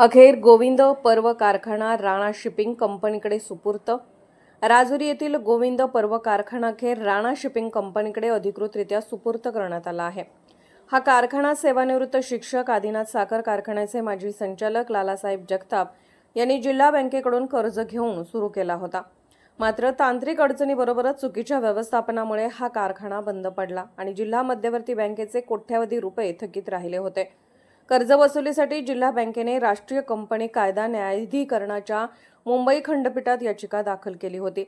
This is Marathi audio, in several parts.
अखेर गोविंद पर्व कारखाना राणा शिपिंग कंपनीकडे सुपूर्त. राजुरी येथील गोविंद पर्व कारखाना अखेर राणा शिपिंग कंपनीकडे अधिकृतरित्या सुपूर्त करण्यात आला आहे. हा कारखाना सेवानिवृत्त शिक्षक आदिनाथ साखर कारखान्याचे माजी संचालक लालासाहेब जगताप यांनी जिल्हा बँकेकडून कर्ज घेऊन सुरू केला होता. मात्र तांत्रिक अडचणीबरोबरच चुकीच्या व्यवस्थापनामुळे हा कारखाना बंद पडला आणि जिल्हा मध्यवर्ती बँकेचे कोट्यावधी रुपये थकीत राहिले होते. कर्ज वसुलीसाठी जिल्हा बँकेने राष्ट्रीय कंपनी कायदा न्यायाधिकरणाच्या मुंबई खंडपीठात याचिका दाखल केली होती.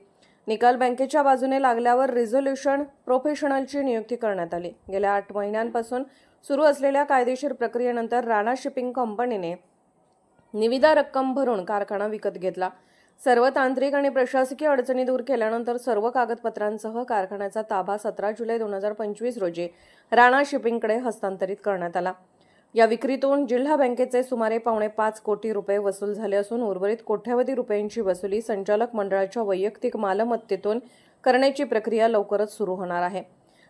निकाल बँकेच्या बाजूने लागल्यावर रिझोल्युशन प्रोफेशनलची नियुक्ती करण्यात आली. गेल्या आठ महिन्यांपासून सुरू असलेल्या कायदेशीर प्रक्रियेनंतर राणा शिपिंग कंपनीने निविदा रक्कम भरून कारखाना विकत घेतला. सर्व तांत्रिक आणि प्रशासकीय अडचणी दूर केल्यानंतर सर्व कागदपत्रांसह कारखान्याचा ताबा सतरा जुलै दोन हजार पंचवीस रोजी राणा शिपिंगकडे हस्तांतरित करण्यात आला. या विक्रीतून जिल्हा बँकेचे सुमारे पावणे पाच कोटी रुपये वसूल झाले असून उर्वरित कोट्यवधी रुपयांची वसुली संचालक मंडळाच्या वैयक्तिक मालमत्तेतून करण्याची प्रक्रिया लवकरच सुरू होणार आहे.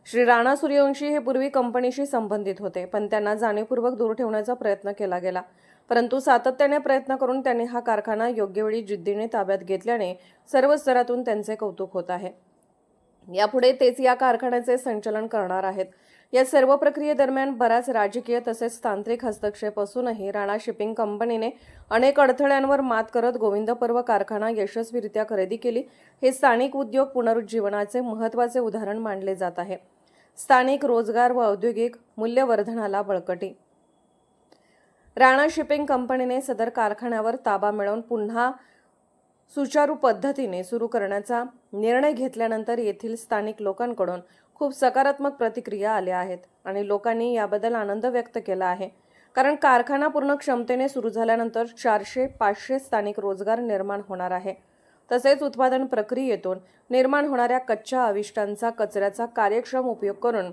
श्री राणा सूर्यवंशी हे पूर्वी कंपनीशी संबंधित होते पण त्यांना जाणीवपूर्वक दूर ठेवण्याचा प्रयत्न केला गेला. परंतु सातत्याने प्रयत्न करून त्यांनी हा कारखाना योग्य वेळी जिद्दीने ताब्यात घेतल्याने सर्व स्तरातून त्यांचे कौतुक होत आहे. यापुढे तेच या कारखान्याचे संचालन करणार आहेत. या सर्व प्रक्रियेदरम्यान बराच राजकीय तसेच तांत्रिक हस्तक्षेप असूनही राणा शिपिंग कंपनीने अनेक अडथळ्यांवर मात करत गोविंद पर्व कारखाना यशस्वीरित्या खरेदी केली. हे स्थानिक उद्योग पुनरुज्जीवनाचे महत्त्वाचे उदाहरण मानले जात आहे. स्थानिक रोजगार व औद्योगिक मूल्यवर्धनाला बळकटी. राणा शिपिंग कंपनीने सदर कारखान्यावर ताबा मिळवून पुन्हा सुचारू पद्धतीने सुरू करण्याचा निर्णय घेतल्यानंतर येथील स्थानिक लोकांकडून खूप सकारात्मक प्रतिक्रिया आल्या आहेत आणि लोकांनी याबद्दल आनंद व्यक्त केला आहे. कारण कारखाना पूर्ण क्षमतेने सुरू झाल्यानंतर चारशे पाचशे स्थानिक रोजगार निर्माण होणार आहे. तसेच उत्पादन प्रक्रियेतून निर्माण होणाऱ्या कच्च्या अविष्टांचा कचऱ्याचा कार्यक्षम उपयोग करून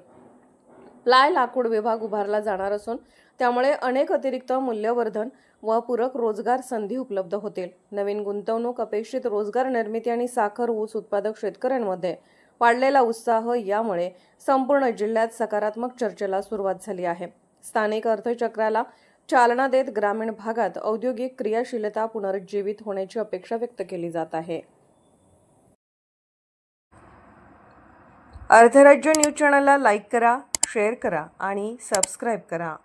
प्लाय लाकूड विभाग उभारला जाणार असून त्यामुळे अनेक अतिरिक्त मूल्यवर्धन व पूरक रोजगार संधी उपलब्ध होतील. नवीन गुंतवणूक अपेक्षित रोजगार निर्मिती आणि साखर ऊस उत्पादक शेतकऱ्यांमध्ये वाढलेला उत्साह यामुळे संपूर्ण जिल्ह्यात सकारात्मक चर्चेला सुरुवात झाली आहे. स्थानिक अर्थचक्राला चालना देत ग्रामीण भागात औद्योगिक क्रियाशीलता पुनरुज्जीवित होण्याची अपेक्षा व्यक्त केली जात आहे. अर्थराज्य न्यूज चॅनलला लाईक करा शेअर करा आणि सबस्क्राईब करा.